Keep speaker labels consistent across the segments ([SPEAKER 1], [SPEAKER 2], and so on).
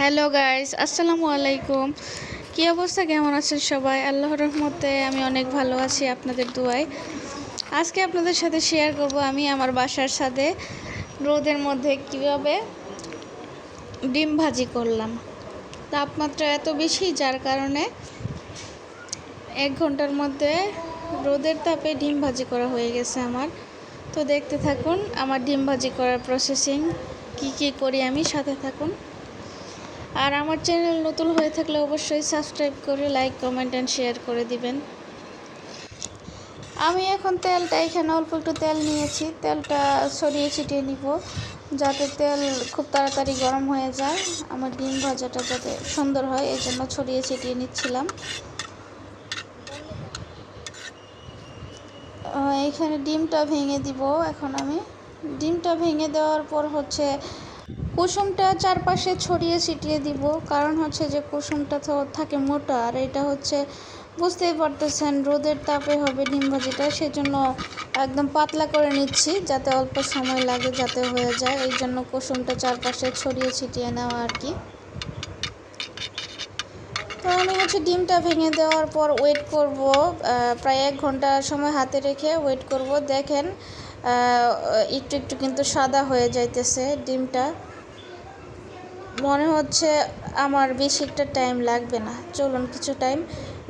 [SPEAKER 1] Hello guys, আসসালামু আলাইকুম। কী অবস্থা? কেমন আছেন সবাই? আল্লাহর রহমতে আমি অনেক ভালো আছি আপনাদের দুয়ায়। আজকে আপনাদের সাথে শেয়ার করব আমি আমার বাসার সাথে রোদের মধ্যে কীভাবে ডিম ভাজি করলাম। তাপমাত্রা এত বেশি, যার কারণে এক ঘণ্টার মধ্যে রোদের তাপে ডিম ভাজি করা হয়ে গেছে আমার। তো দেখতে থাকুন, আমার ডিম ভাজি করার প্রসেসিং কি কি করি আমি, সাথে থাকুন। আর আমার চ্যানেল নতুন হয়ে থাকলে অবশ্যই সাবস্ক্রাইব করে লাইক, কমেন্ট অ্যান্ড শেয়ার করে দিবেন। আমি এখন তেলটা এখানে অল্প একটু তেল নিয়েছি। তেলটা ছড়িয়ে ছিটিয়ে নিব যাতে তেল খুব তাড়াতাড়ি গরম হয়ে যায়। আমার ডিম ভাজাটা যাতে সুন্দর হয়, এই জন্য ছড়িয়ে ছিটিয়ে নিচ্ছিলাম। এখানে ডিমটা ভেঙে দিব এখন আমি। ডিমটা ভেঙে দেওয়ার পর হচ্ছে কুসুমটা চারপাশে ছড়িয়ে ছিটিয়ে দিব। কারণ হচ্ছে যে কুসুমটা তো থাকে মোটা, আর এটা হচ্ছে বুঝতেই পারতেছেন, রোদের তাপে হবে ডিম ভাজিটা, সেজন্য একদম পাতলা করে নিচ্ছি যাতে অল্প সময় লাগে যাতে হয়ে যায়। এই জন্য কুসুমটা চারপাশে ছড়িয়ে ছিটিয়ে নেওয়া আর কি। তো আমি হচ্ছে ডিমটা ভেঙে দেওয়ার পর ওয়েট করব প্রায় এক ঘণ্টা সময় হাতে রেখে ওয়েট করব। দেখেন একটু একটু কিন্তু সাদা হয়ে যাইতেছে ডিমটা। মনে হচ্ছে আমার বেশি একটা টাইম লাগবে না। চলুন কিছু টাইম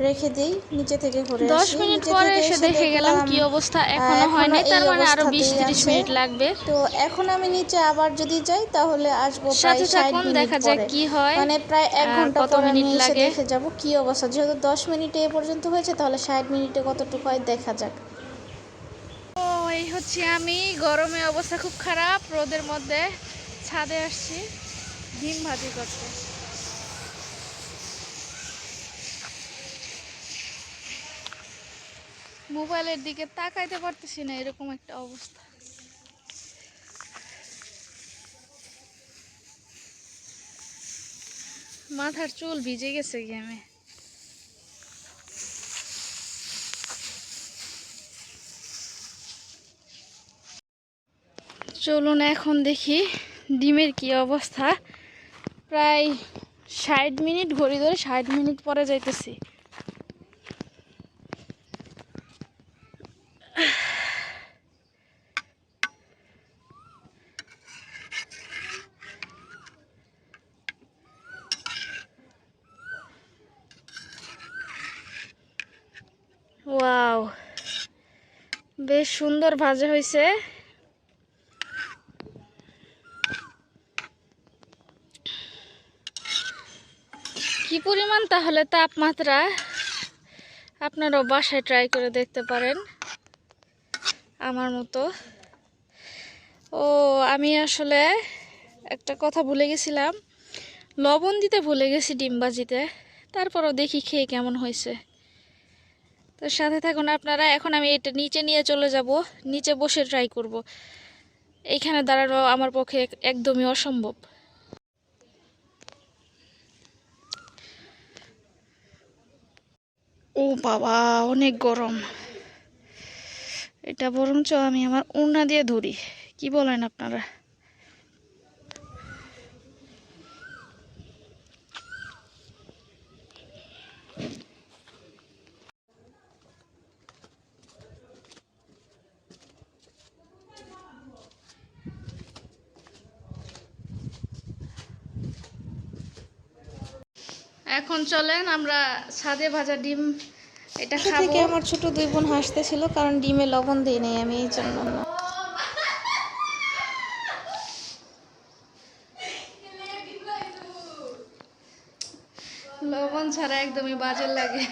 [SPEAKER 1] রেখে দিই নিচে থেকে ঘুরে
[SPEAKER 2] দশ মিনিট পরে এসে দেখে গেলাম কি অবস্থা এখনও হয়নি তার মানে আরও বিশ ত্রিশ মিনিট লাগবে।
[SPEAKER 1] তো এখন আমি নিচে আবার যদি যাই তাহলে আসব প্রায় ষাট
[SPEAKER 2] থাকুন
[SPEAKER 1] মিনিট
[SPEAKER 2] দেখা যাক
[SPEAKER 1] পরে।
[SPEAKER 2] কি হয়।
[SPEAKER 1] মানে প্রায় এক ঘণ্টা
[SPEAKER 2] কত মিনিট লাগে।
[SPEAKER 1] দেখে যাব কি অবস্থা। যেহেতু দশ মিনিটে এ পর্যন্ত হয়েছে তাহলে ষাট মিনিটে কতটুকু হয় দেখা যাক।
[SPEAKER 2] হচ্ছে আমি, গরমে অবস্থা খুব খারাপ, রোদের মধ্যে ছাদে আসছি, ডিম ভাজি করতে। মোবাইলের দিকে তাকাইতে পারতেছি না, এরকম একটা অবস্থা। মাথার চুল ভিজে গেছে গেমে চলুন এখন দেখি ডিমের কি অবস্থা। প্রায় ষাট মিনিট ঘড়ি ধরে ষাট মিনিট পরে যাইতেছি। বেশ সুন্দর ভাজা হয়েছে কি পরিমাণ তাহলে তাপমাত্রা? আপনারাও বাসায় ট্রাই করে দেখতে পারেন, আমার মতো। ও, আমি আসলে একটা কথা ভুলে গেছিলাম। লবণ দিতে ভুলে গেছি ডিম ভাজিতে। তারপরও দেখি খেয়ে কেমন হয়েছে। তো সাথে থাকুন আপনারা, এখন আমি এটা নিচে নিয়ে চলে যাব। নিচে বসে ট্রাই করব। এইখানে দাঁড়ানো আমার পক্ষে একদমই অসম্ভব। ও বাবা অনেক গরম। এটা বরঞ্চ আমি আমার উড়না দিয়ে ধরি। কি বলেন আপনারা? এখন চলেন আমরা সাদে ভাজা ডিম এটা খাব।
[SPEAKER 1] থেকে আমার ছোট দুই বোন হাসতেছিল কারণ ডিমে লবণ দিই নাই আমি এই জন্য।
[SPEAKER 2] লবণ ছাড়া একদমই বাজে লাগে।